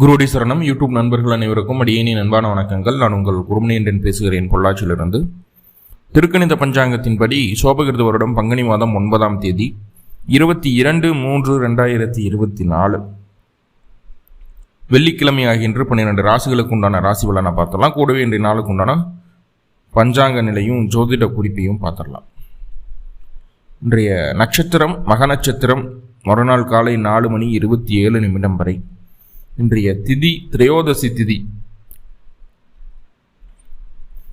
குருடி சரணம். யூடியூப் நண்பர்கள் அனைவருக்கும் அடியேனி நண்பான வணக்கங்கள். நான் உங்கள் குருமணியன்றன் பேசுகிறேன் பொள்ளாச்சியிலிருந்து. திருக்கணித பஞ்சாங்கத்தின்படி சோபகிருத வருடம் பங்குனி மாதம் ஒன்பதாம் தேதி இருபத்தி இரண்டு மூன்று ரெண்டாயிரத்தி இருபத்தி நாலு. வெள்ளிக்கிழமை ஆகின்ற பன்னிரெண்டு ராசிகளுக்கு உண்டான ராசி பலனை பார்த்தரலாம் கூடவே இன்றைய நாளுக்கு உண்டான பஞ்சாங்க நிலையும் ஜோதிட குறிப்பையும் பார்த்துடலாம். இன்றைய நட்சத்திரம் மக நட்சத்திரம் மறுநாள் காலை நாலு மணி இருபத்தி ஏழு நிமிடம் வரை இன்றைய திதி திரையோதசி திதி.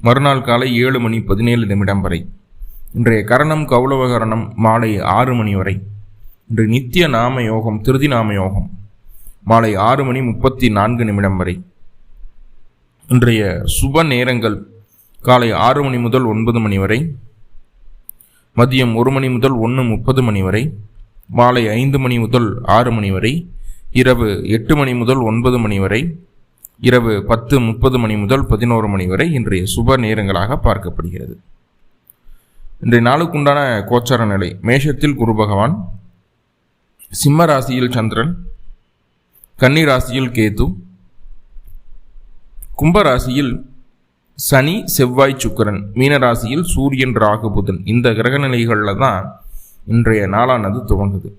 மறுநாள் காலை ஏழு மணி பதினேழு நிமிடம் வரை. இன்றைய கரணம் கௌளவகரணம் மாலை ஆறு மணி வரை. இன்று நித்திய நாம யோகம் திருதி நாம யோகம் மாலை ஆறு மணி முப்பத்தி நான்கு நிமிடம் வரை. இன்றைய சுப நேரங்கள் காலை ஆறு மணி முதல் ஒன்பது மணி வரை. மதியம் ஒரு மணி முதல் ஒன்று முப்பது மணி வரை. மாலை ஐந்து மணி முதல் ஆறு மணி வரை. இரவு எட்டு மணி முதல் ஒன்பது மணி வரை இரவு பத்து முப்பது மணி முதல் பதினோரு மணி வரை இன்றைய சுப நேரங்களாக பார்க்கப்படுகிறது. இன்றைய நாளுக்குண்டான கோச்சார நிலை மேஷத்தில் குரு பகவான் சிம்ம ராசியில் சந்திரன் கன்னி ராசியில் கேது கும்பராசியில் சனி செவ்வாய் சுக்கிரன் மீன ராசியில் சூரியன் ராகு புதன் இந்த கிரக நிலைகளில் தான் இன்றைய நாளானது துவங்குது.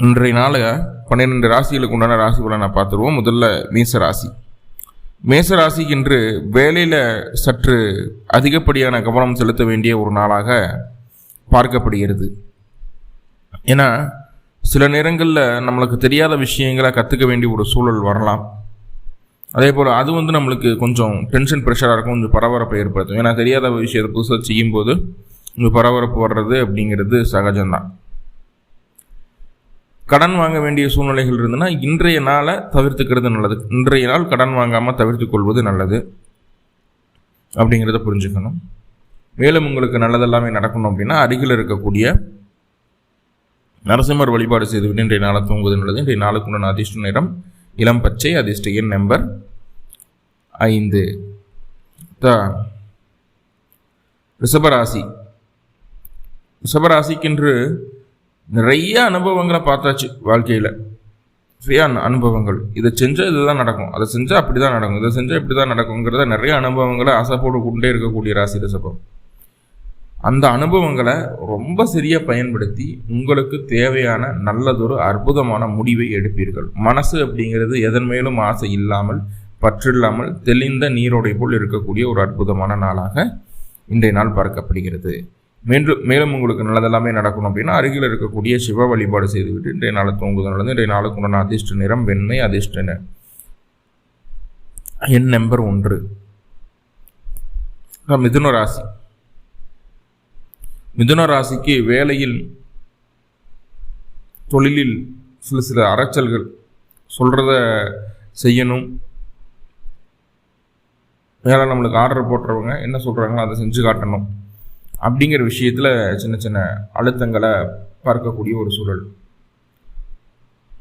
இன்றைய நாளில் பன்னிரெண்டு ராசிகளுக்கு உண்டான ராசி பலனை பார்த்துருவோம். முதல்ல மேச ராசி மேச ராசிக்கு இன்று வேலையில் சற்று அதிகப்படியான கவனம் செலுத்த வேண்டிய ஒரு நாளாக பார்க்கப்படுகிறது. ஏன்னா சில நேரங்களில் நம்மளுக்கு தெரியாத விஷயங்களை கற்றுக்க வேண்டிய ஒரு சூழல் வரலாம். அதே போல் அது வந்து நம்மளுக்கு கொஞ்சம் டென்ஷன் ப்ரெஷராக இருக்கும் கொஞ்சம் பரபரப்பை ஏற்படுத்தும். ஏன்னா தெரியாத விஷயத்தை புதுசாக செய்யும்போது இங்கே பரபரப்பு வர்றது அப்படிங்கிறது சகஜம்தான். கடன் வாங்க வேண்டிய சூழ்நிலைகள் இருந்ததுன்னா இன்றைய நாளை தவிர்த்துக்கிறது நல்லது. இன்றைய நாள் கடன் வாங்காமல் தவிர்த்து கொள்வது நல்லது. அப்படிங்கிறத புரிஞ்சுக்கணும். மேலும் உங்களுக்கு நல்லதெல்லாமே நடக்கணும் அப்படின்னா அருகில் இருக்கக்கூடிய நரசிம்மர் வழிபாடு செய்துவிட்டு இன்றைய நாளை தூங்குவது நல்லது. இன்றைய நாளுக்குண்டான அதிர்ஷ்ட நிறம் இளம் பச்சை அதிர்ஷ்ட எண் நம்பர் ஐந்து. த ரிஷபராசி. ரிஷபராசிக்கென்று நிறைய அனுபவங்களை பார்த்தாச்சு வாழ்க்கையில். நிறைய அனுபவங்கள். இதை செஞ்சால் இதுதான் நடக்கும். அதை செஞ்சால் அப்படி தான் நடக்கும். இதை செஞ்சால் இப்படி தான் நடக்குங்கிறத நிறைய அனுபவங்களை ஆசைப்போடு கொண்டே இருக்கக்கூடிய ராசி ரிஷபம். அந்த அனுபவங்களை ரொம்ப சரியாக பயன்படுத்தி உங்களுக்கு தேவையான நல்லதொரு அற்புதமான முடிவை எடுப்பீர்கள். மனசு அப்படிங்கிறது எதன் மேலும் ஆசை இல்லாமல் பற்றில்லாமல் தெளிந்த நீரோடை போல் இருக்கக்கூடிய ஒரு அற்புதமான நாளாக இன்றைய நாள் பார்க்கப்படுகிறது. மேலும் மேலும் உங்களுக்கு நல்லதெல்லாமே நடக்கணும் அப்படின்னா அருகில் இருக்கக்கூடிய சிவ வழிபாடு செய்துவிட்டு இன்றைய நாளை தூங்குதல் நடந்து இன்றைய நாளுக்கு உண்டான அதிர்ஷ்ட நிறம் வெண்மை அதிர்ஷ்ட எண் நம்பர் ஒன்று. மிதுன ராசி. மிதுன ராசிக்கு வேலையில் தொழிலில் சில சில அரைச்சல்கள். சொல்கிறத செய்யணும். வேலை நம்மளுக்கு ஆர்டர் போட்டுறவங்க என்ன சொல்கிறாங்களோ அதை செஞ்சு காட்டணும். அப்படிங்கிற விஷயத்தில் சின்ன சின்ன அழுத்தங்களை பார்க்கக்கூடிய ஒரு சூழல்.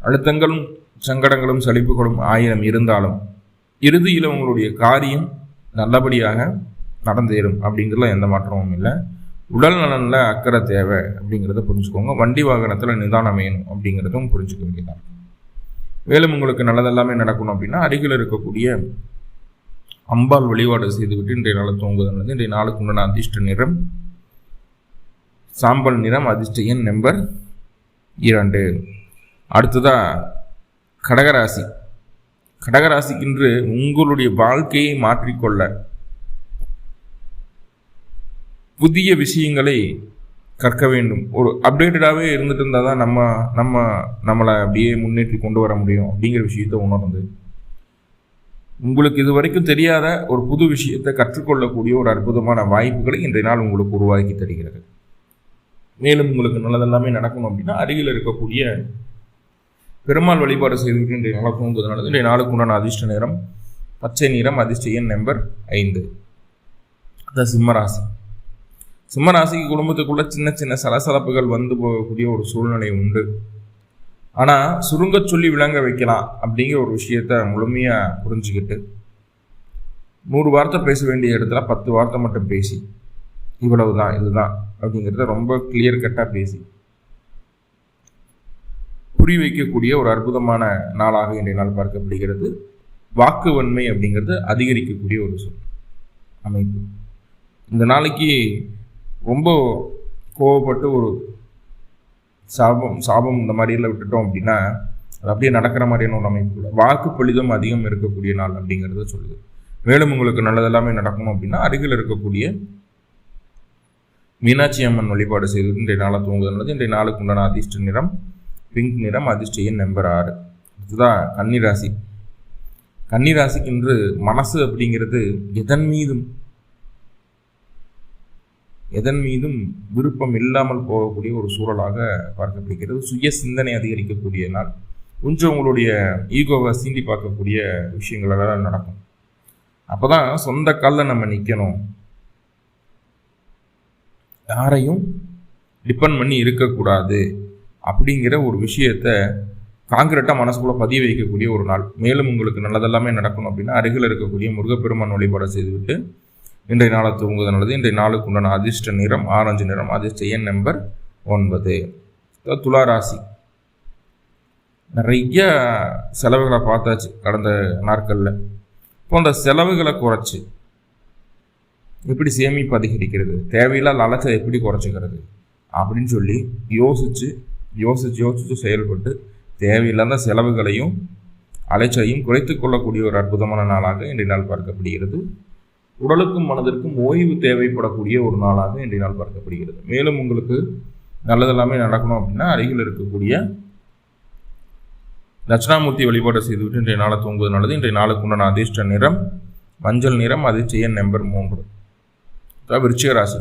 அழுத்தங்களும் சங்கடங்களும் சலிப்புகளும் ஆயிரம் இருந்தாலும் இறுதியில் உங்களுடைய காரியம் நல்லபடியாக நடந்தேறும் அப்படிங்கிறதுல எந்த மாற்றமும் இல்லை. உடல் நலனில் அக்கறை தேவை அப்படிங்கிறத புரிஞ்சுக்கோங்க. வண்டி வாகனத்தில் நிதானம் வேணும் அப்படிங்கிறதும் புரிஞ்சுக்க வேண்டியதாக மேலும் உங்களுக்கு நல்லதெல்லாமே நடக்கணும் அப்படின்னா அருகில் இருக்கக்கூடிய அம்பாள் வழிபாடு செய்துவிட்டு இன்றைய நாள் தூங்குதல். இன்றைய நாளுக்கு உண்டான அதிர்ஷ்ட நிறம் சாம்பல் நிறம் அதிர்ஷ்ட எண் நம்பர் இரண்டு. அடுத்ததாக கடகராசி. கடகராசிக்கின்று உங்களுடைய வாழ்க்கையை மாற்றிக்கொள்ள புதிய விஷயங்களை கற்க வேண்டும். ஒரு அப்டேட்டடாகவே இருந்துட்டு இருந்தால் தான் நம்ம நம்ம நம்மளை அப்படியே முன்னேற்றி கொண்டு வர முடியும் அப்படிங்கிற விஷயத்த உணர்ந்து உங்களுக்கு இது வரைக்கும் தெரியாத ஒரு புது விஷயத்தை கற்றுக்கொள்ளக்கூடிய ஒரு அற்புதமான வாய்ப்புகளை இன்றைய நாள் உங்களுக்கு உருவாக்கி தருகிறது. மேலும் உங்களுக்கு நல்லதெல்லாமே நடக்கணும் அப்படின்னா அருகில் இருக்கக்கூடிய பெருமாள் வழிபாடு செய்துவிட்டு இன்றைய நாளை தூங்குவது நல்லது இன்றைய நாளுக்கு உண்டான அதிர்ஷ்ட நிறம் பச்சை நிறம் அதிர்ஷ்ட எண் நம்பர் ஐந்து. அதான் சிம்மராசி. சிம்மராசிக்கு குடும்பத்துக்குள்ள சின்ன சின்ன சலசலப்புகள் வந்து போகக்கூடிய ஒரு சூழ்நிலை உண்டு. ஆனால் சுருங்க சொல்லி விளங்க வைக்கலாம் அப்படிங்கிற ஒரு விஷயத்த முழுமையாக புரிஞ்சுக்கிட்டு நூறு வார்த்தை பேச வேண்டிய இடத்துல பத்து வார்த்தை மட்டும் பேசி இவ்வளவு தான் இதுதான். அப்படிங்கிறத ரொம்ப கிளியர் கட்டாக பேசி புரி வைக்கக்கூடிய ஒரு அற்புதமான நாளாக இன்றைய நாள் பார்க்கப்படுகிறது. வாக்கு வன்மை அப்படிங்கிறது அதிகரிக்கக்கூடிய ஒரு சொல் அமைப்பு. இந்த நாளைக்கு ரொம்ப கோவப்பட்டு ஒரு சாபம் சாபம் இந்த மாதிரியெல்லாம் விட்டுட்டோம் அப்படின்னா அது அப்படியே நடக்கிற மாதிரியான ஒரு அமைப்பு இல்லை வாக்கு பொலிதம் அதிகம் இருக்கக்கூடிய நாள் அப்படிங்கிறத சொல்லுது. மேலும் உங்களுக்கு நல்லதெல்லாமே நடக்கணும் அப்படின்னா அருகில் இருக்கக்கூடிய மீனாட்சி அம்மன் வழிபாடு செய்து இன்றைய நாளை தூங்குவது நல்லது இன்றைய நாளுக்கு உண்டான அதிர்ஷ்ட நிறம் பிங்க் நிறம் அதிர்ஷ்ட எண் நம்பர் ஆறு. இதுதான் கன்னிராசி. கன்னிராசிக்கு இன்று மனசு அப்படிங்கிறது எதன் மீதும் எதன் மீதும் விருப்பம் இல்லாமல் போகக்கூடிய ஒரு சூழலாக பார்க்கப்படுகிறது. சுய சிந்தனை அதிகரிக்கக்கூடிய நாள். கொஞ்சம் உங்களுடைய ஈகோவை சீண்டி பார்க்கக்கூடிய விஷயங்கள் எல்லாம் நடக்கும். அப்போ தான் சொந்த காலில் நம்ம நிற்கணும் யாரையும் டிபெண்ட் பண்ணி இருக்கக்கூடாது அப்படிங்கிற ஒரு விஷயத்த காங்கிரட்டாக மனசுக்குள்ளே பதிய வைக்கக்கூடிய ஒரு நாள். மேலும் உங்களுக்கு நல்லதெல்லாமே நடக்கணும் அப்படின்னா அருகில் இருக்கக்கூடிய முருகப்பெருமான் வழிபாடு செய்துவிட்டு இன்றைய நாளை தூங்குவது நல்லது. இன்றைய நாளுக்கு உண்டான அதிர்ஷ்ட நிறம் ஆரஞ்சு நிறம் அதிர்ஷ்ட எண் நம்பர் ஒன்பது. துலா ராசி. நிறைய செலவுகளை பார்த்தாச்சு கடந்த நாட்களில். இப்போ அந்த செலவுகளை குறைச்சி எப்படி சேமிப்பு அதிகரிக்கிறது? தேவையில்லாத அலைச்சல் எப்படி குறைச்சிக்கிறது? அப்படின்னு சொல்லி யோசித்து யோசித்து யோசித்து செயல்பட்டு தேவையில்லாத செலவுகளையும் அலைச்சலையும் குறைத்து கொள்ளக்கூடிய ஒரு அற்புதமான நாளாக இன்றைய நாள் பார்க்கப்படுகிறது. உடலுக்கும் மனதிற்கும் ஓய்வு தேவைப்படக்கூடிய ஒரு நாளாக இன்றைய நாள் பார்க்கப்படுகிறது. மேலும் உங்களுக்கு நல்லதெல்லாமே நடக்கணும் அப்படின்னா அருகில் இருக்கக்கூடிய தட்சிணாமூர்த்தி வழிபாடு செய்துவிட்டு இன்றைய நாளை தூங்குவது நல்லது. இன்றைய நாளுக்கு உண்டான அதிர்ஷ்ட நிறம் மஞ்சள் நிறம் அதிர்ஷ்ட நம்பர் மூன்று. விருச்சிக ராசி.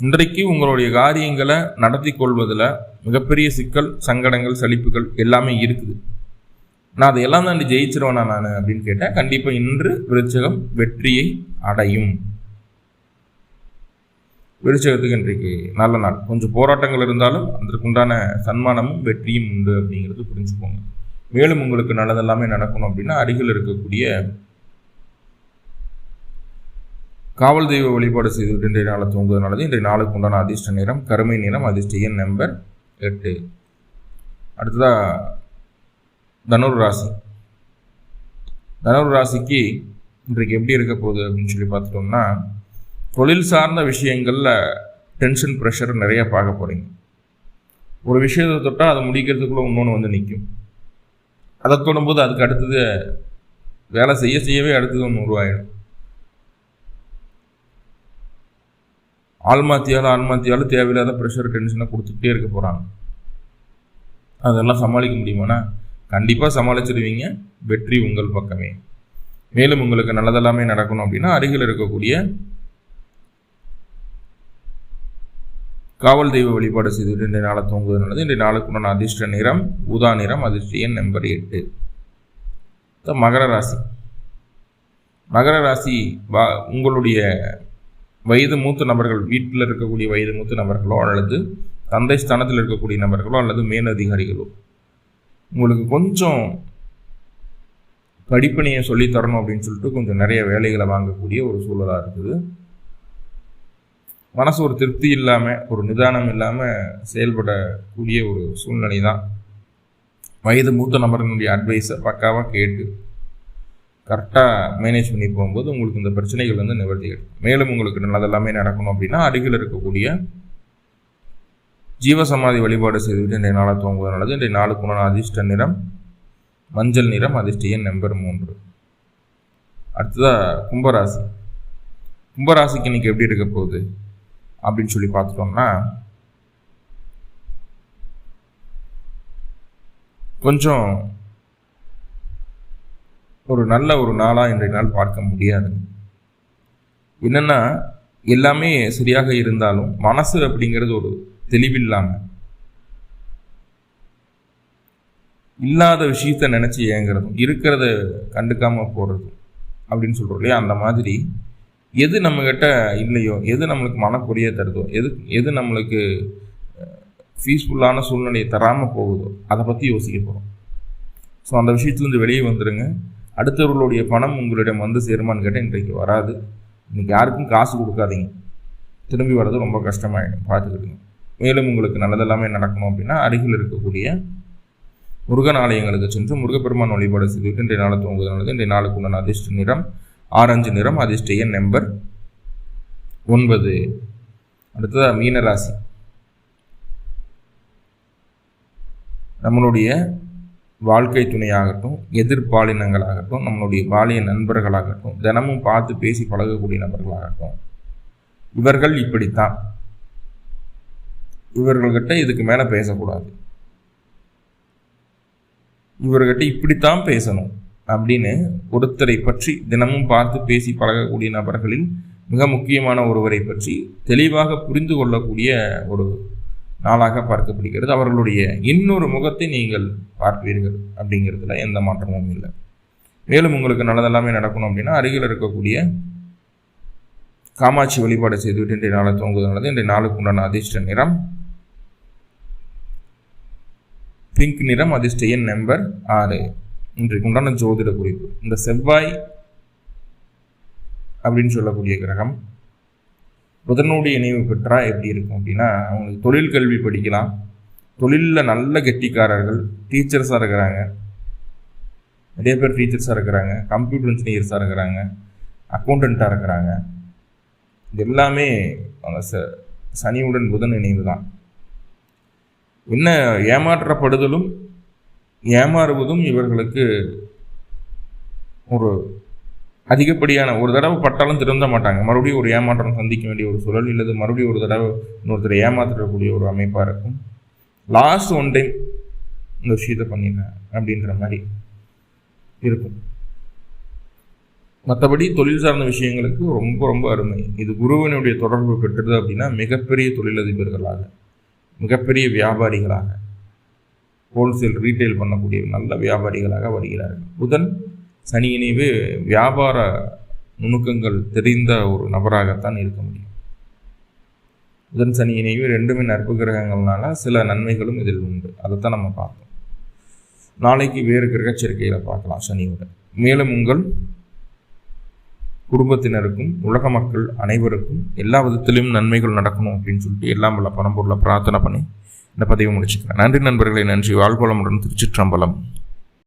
இன்றைக்கு உங்களுடைய காரியங்களை நடத்தி கொள்வதில் மிகப்பெரிய சிக்கல் சங்கடங்கள் சலிப்புகள் எல்லாமே இருக்குது. நான் அதையெல்லாம் தாண்டி ஜெயிச்சிருவேனா நான் அப்படின்னு கேட்டேன் கண்டிப்பாக இன்று விருச்சகம் வெற்றியை அடையும். விருச்சகத்துக்கு இன்றைக்கு நல்ல நாள். கொஞ்சம் போராட்டங்கள் இருந்தாலும் அதற்குண்டான சன்மானமும் வெற்றியும் உண்டு அப்படிங்கிறது புரிஞ்சுக்கோங்க. மேலும் உங்களுக்கு நல்லதெல்லாமே நடக்கணும் அப்படின்னா அருகில் இருக்கக்கூடிய காவல் தெய்வ வழிபாடு செய்துவிட்டு இன்றைய நாளை தூங்குவது நல்லது. இன்றைய நாளுக்கு உண்டான அதிர்ஷ்ட நிறம் கருமை நிறம் அதிர்ஷ்ட எண் நம்பர் எட்டு. அடுத்ததாக தனுர் ராசி. தனுர் ராசிக்கு இன்றைக்கு எப்படி இருக்க போகுது அப்படின்னு சொல்லி பார்த்துட்டோம்னா தொழில் சார்ந்த விஷயங்களில் டென்ஷன் ப்ரெஷர் நிறைய பார்க்க போகிறீங்க ஒரு விஷயத்தை தொட்டால் அதை முடிக்கிறதுக்குள்ளே இன்னொன்று வந்து நிற்கும் அதை தொடும்போது அதுக்கு அடுத்தது வேலை செய்ய செய்யவே அடுத்தது ஒன்று உருவாயிடும். ஆள்மாத்தியாலும் ஆன்மாத்தியாலும் தேவையில்லாத ப்ரெஷர் டென்ஷனை கொடுத்துக்கிட்டே இருக்க போகிறாங்க அதெல்லாம் சமாளிக்க முடியுமாண்ணா? கண்டிப்பாக சமாளிச்சிடுவீங்க வெற்றி உங்கள் பக்கமே. மேலும் உங்களுக்கு நல்லதெல்லாமே நடக்கணும் அப்படின்னா அருகில் இருக்கக்கூடிய காவல் தெய்வ வழிபாடு செய்துவிட்டு இன்றைய நாளை தூங்குவது நல்லது. இன்றைய நாளுக்குண்டான அதிர்ஷ்ட நிறம் உதா நிறம் அதிர்ஷ்ட எண் நம்பர் எட்டு. மகர ராசி. மகர ராசி வா உங்களுடைய வயது மூத்த நபர்கள் வீட்டில் இருக்கக்கூடிய வயது மூத்த நபர்களோ அல்லது தந்தை ஸ்தானத்தில் இருக்கக்கூடிய நபர்களோ அல்லது மேலதிகாரிகளோ. உங்களுக்கு கொஞ்சம் படிப்பணியை சொல்லி தரணும் அப்படின்னு சொல்லிட்டு கொஞ்சம் நிறைய வேலைகளை வாங்கக்கூடிய ஒரு சூழலாக இருக்குது. மனசு ஒரு திருப்தி இல்லாமல் ஒரு நிதானம் இல்லாமல் செயல்படக்கூடிய ஒரு சூழ்நிலை தான் வயது மூத்த நபர்களுடைய அட்வைஸை பக்காவாக கேட்டு கரெக்டாக மேனேஜ் பண்ணி போகும்போது உங்களுக்கு இந்த பிரச்சனைகள் வந்து நிவர்த்தி கிடைக்கும் மேலும் உங்களுக்கு நல்லதெல்லாமே நடக்கணும் அப்படின்னா அருகில் இருக்கக்கூடிய ஜீவசமாதி வழிபாடு செய்துவிட்டு இன்றைய நாளை தூங்குவது நல்லது. இன்றைய நாளுக்கு அதிர்ஷ்ட நிறம் மஞ்சள் நிறம் அதிர்ஷ்ட எண் நம்பர் மூன்று. அடுத்ததாக கும்பராசி. கும்பராசிக்கு இன்னைக்கு எப்படி இருக்க போகுது? அப்படின்னு சொல்லி பார்த்துட்டோம்னா கொஞ்சம் ஒரு நல்ல ஒரு நாளாக இன்றைய நாள் பார்க்க முடியாது. என்னென்னா எல்லாமே சரியாக இருந்தாலும் மனசு அப்படிங்கிறது ஒரு தெளிவில்லாமல் இல்லாத விஷயத்த நினச்சி ஏங்குறதும் இருக்கிறத கண்டுக்காமல் போகிறதும் அப்படின்னு சொல்கிறோம் இல்லையா? அந்த மாதிரி எது நம்மக்கிட்ட இல்லையோ எது நம்மளுக்கு மனக்குறைய தருதோ எது எது நம்மளுக்கு பீஸ்ஃபுல்லான சூழ்நிலையை தராமல் போகுதோ அதை பற்றி யோசிக்க போகிறோம் ஸோ அந்த விஷயத்துலேருந்து வெளியே வந்துடுங்க அடுத்தவர்களுடைய பணம் உங்களிடம் வந்து சேருமான்னு கேட்டால் இன்றைக்கு வராது. இன்றைக்கி யாருக்கும் காசு கொடுக்காதீங்க. திரும்பி வர்றது ரொம்ப கஷ்டமாயிடும். பார்த்துக்கிடுங்க. மேலும் உங்களுக்கு நல்லதெல்லாமே நடக்கணும் அப்படின்னா அருகில் இருக்கக்கூடிய முருகன் ஆலயங்களுக்கு சென்று முருகப்பெருமான் வழிபாடு செய்துவிட்டு இன்றைய நாளை தூங்குவது இன்றைய நாளுக்கு உண்டான அதிர்ஷ்ட நிறம் ஆரஞ்சு நிறம் அதிர்ஷ்ட எண் நம்பர் ஒன்பது. அடுத்ததாக மீனராசி. நம்மளுடைய வாழ்க்கை துணையாகட்டும் எதிர்பாலினங்களாகட்டும் நம்மளுடைய பாலிய நண்பர்களாகட்டும் தினமும் பார்த்து பேசி பழகக்கூடிய நபர்களாகட்டும் இவர்கள் இப்படித்தான். இவர்கள்கிட்ட இதுக்கு மேலே பேசக்கூடாது. இவர்கிட்ட இப்படித்தான் பேசணும் அப்படின்னு ஒருத்தரை பற்றி தினமும் பார்த்து பேசி பழகக்கூடிய நபர்களில் மிக முக்கியமான ஒருவரை பற்றி தெளிவாக புரிந்து கொள்ளக்கூடிய ஒரு நாளாக பார்க்கப்படுகிறது. அவர்களுடைய இன்னொரு முகத்தை நீங்கள் பார்ப்பீர்கள் அப்படிங்கிறதுல எந்த மாற்றமும் இல்லை. மேலும் உங்களுக்கு நல்லதெல்லாமே நடக்கணும் அப்படின்னா அருகில் இருக்கக்கூடிய காமாட்சி வழிபாடு செய்துவிட்டு இன்றைய நாளை தூங்குவதனால இன்றைய நாளுக்கு உண்டான அதிர்ஷ்ட நிறம் பிங்க் நிறம் அதிர்ஷ்ட எண் நம்பர் ஆறு. இன்றைக்கு உண்டான ஜோதிட குறிப்பு. இந்த செவ்வாய் அப்படின்னு சொல்லக்கூடிய கிரகம் புதனுடைய இணைவு பெற்றால் எப்படி இருக்கும் அப்படின்னா அவங்களுக்கு தொழில் கல்வி படிக்கலாம். தொழிலில் நல்ல கெட்டிக்காரர்கள் டீச்சர்ஸாக இருக்கிறாங்க. நிறைய பேர் டீச்சர்ஸாக இருக்கிறாங்க கம்ப்யூட்டர் இன்ஜினியர்ஸாக இருக்கிறாங்க அக்கௌண்டண்ட்டாக இருக்கிறாங்க. இது எல்லாமே அந்த ச சனியுடன் புதன் இணைவு தான் என்ன ஏமாற்றப்படுதலும் ஏமாறுவதும் இவர்களுக்கு ஒரு அதிகப்படியான ஒரு தடவை பட்டாலும் திருந்த மாட்டாங்க. மறுபடியும் ஒரு ஏமாற்றம் சந்திக்க வேண்டிய ஒரு சூழல் இல்லது. மறுபடியும் ஒரு தடவை இன்னொருத்தரை ஏமாற்றக்கூடிய ஒரு அமைப்பாக இருக்கும். லாஸ்ட் ஒன் டைம் இந்த விஷயத்தை பண்ணிடுறேன் அப்படின்ற மாதிரி இருக்கும். மற்றபடி தொழில் சார்ந்த விஷயங்களுக்கு ரொம்ப ரொம்ப அருமை. இது குருவனுடைய தொடர்பு பெற்றது அப்படின்னா மிகப்பெரிய தொழிலதிபர்களாக மிகப்பெரிய வியாபாரிகளாக ஹோல்சேல் ரீட்டைல் பண்ணக்கூடிய நல்ல வியாபாரிகளாக வருகிறார்கள். புதன் சனி இணைவு வியாபார நுணுக்கங்கள் தெரிந்த ஒரு நபராகத்தான் இருக்க முடியும். புதன் சனி இணைவு ரெண்டுமே நட்பு கிரகங்கள்னால சில நன்மைகளும் இதில் உண்டு. அதைத்தான் நம்ம பார்த்தோம் நாளைக்கு வேறு கிரகச்சரிக்கையில் பார்க்கலாம் சனியோட. மேலும் உங்கள் குடும்பத்தினருக்கும் உலக மக்கள் அனைவருக்கும் எல்லா விதத்திலும் நன்மைகள் நடக்கணும் அப்படின்னு சொல்லிட்டு எல்லாம் வல்ல பரம்பொருளை பிரார்த்தனை பண்ணி இந்த பதிவு முடிச்சுக்கிறேன். நன்றி நண்பர்களை நன்றி. வாழ்வளமுடன் திருச்சிற்றம்பலம்.